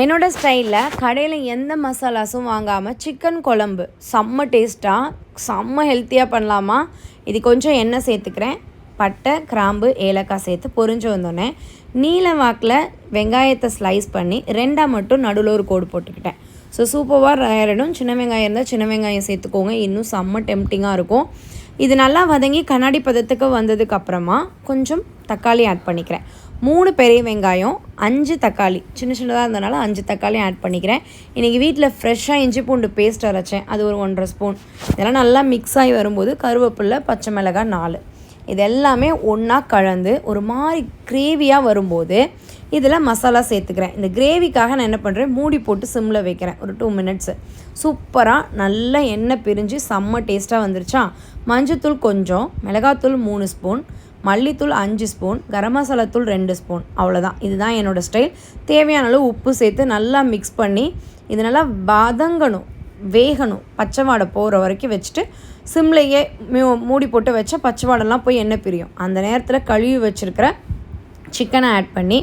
என்னோட ஸ்டைலில் கடையில் எந்த மசாலாஸும் வாங்காமல் சிக்கன் குழம்பு. செம்ம டேஸ்ட்டாக செம்ம ஹெல்த்தியாக பண்ணலாமா? இது கொஞ்சம் எண்ணெய் சேர்த்துக்கிறேன். பட்டை கிராம்பு ஏலக்காய் சேர்த்து பொறிஞ்சு வந்தோடனே நீல வாக்கில் வெங்காயத்தை ஸ்லைஸ் பண்ணி ரெண்டாக மட்டும் நடுவில் ஒரு கோடு போட்டுக்கிட்டேன். ஸோ சூப்பராக ஆயிடும் சின்ன வெங்காயம் இருந்தால் சின்ன வெங்காயம் சேர்த்துக்கோங்க. இன்னும் செம்ம டெம்டிங்காக இருக்கும். இது நல்லா வதங்கி கண்ணாடி பதத்துக்கு வந்ததுக்கு அப்புறமா கொஞ்சம் தக்காளி ஆட் பண்ணிக்கிறேன். மூணு பெரிய வெங்காயம் அஞ்சு தக்காளி. சின்ன சின்னதாக இருந்தனால அஞ்சு தக்காளி ஆட் பண்ணிக்கிறேன். இன்றைக்கி வீட்டில் ஃப்ரெஷ்ஷாக இஞ்சி பூண்டு பேஸ்ட் அரைச்சேன். அது ஒரு ஒன்றரை ஸ்பூன் இதெல்லாம் நல்லா மிக்ஸ் ஆகி வரும்போது கருவேப்பிலை பச்சை மிளகாய் நாலு. இது எல்லாமே ஒன்றா கலந்து ஒரு மாதிரி கிரேவியாக வரும்போது இதில் மசாலா சேர்த்துக்கிறேன். இந்த கிரேவிக்காக நான் என்ன பண்ணுறேன் மூடி போட்டு சிம்மில் வைக்கிறேன். ஒரு டூ மினிட்ஸு சூப்பராக நல்லா எண்ணெய் பிரிஞ்சு செம்ம டேஸ்ட்டாக வந்துருச்சா? மஞ்சத்தூள் கொஞ்சம் மிளகாத்தூள் மூணு ஸ்பூன் மல்லித்தூள் அஞ்சு ஸ்பூன் கரம் மசாலா தூள் ரெண்டு ஸ்பூன் அவ்வளோதான் இதுதான் என்னோடய ஸ்டைல் தேவையான அளவு உப்பு சேர்த்து நல்லா மிக்ஸ் பண்ணி இது நல்லா வதங்கணும். வேகணும். பச்சை வாடை போகிற வரைக்கும் வச்சுட்டு சிம்லையே மூடி போட்டு வச்சா பச்சை வாடெல்லாம் போய் எண்ணெய் பிரியும். அந்த நேரத்தில் கழுவி வச்சுருக்கிற சிக்கனை ஆட் பண்ணி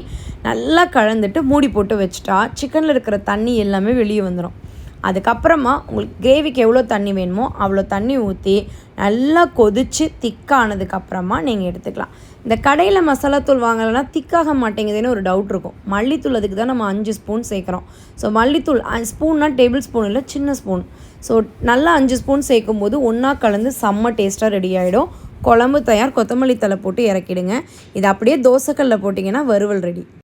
நல்லா கலந்துட்டு மூடி போட்டு வச்சுட்டா சிக்கனில் இருக்கிற தண்ணி எல்லாமே வெளியே வந்துடும் அதுக்கப்புறமா உங்களுக்கு கிரேவிக்கு எவ்வளோ தண்ணி வேணுமோ அவ்வளோ தண்ணி ஊற்றி நல்லா கொதித்து திக்கானதுக்கப்புறமா நீங்கள் எடுத்துக்கலாம். இந்த கடையில் மசாலாத்தூள் வாங்கலைன்னா திக்காக மாட்டேங்குதுன்னு ஒரு டவுட் இருக்கும். மல்லித்தூள் அதுக்கு தான் நம்ம அஞ்சு ஸ்பூன் சேர்க்குறோம். ஸோ மல்லித்தூள் ஸ்பூன்னா டேபிள் ஸ்பூன் இல்லை சின்ன ஸ்பூன் ஸோ நல்லா அஞ்சு ஸ்பூன் சேர்க்கும் போது ஒன்றா கலந்து செம்ம டேஸ்ட்டாக ரெடி ஆகிடும் குழம்பு தயார் கொத்தமல்லி தலை போட்டு இறக்கிடுங்க. இது அப்படியே தோசைக்கல்லில் போட்டிங்கன்னா வறுவல் ரெடி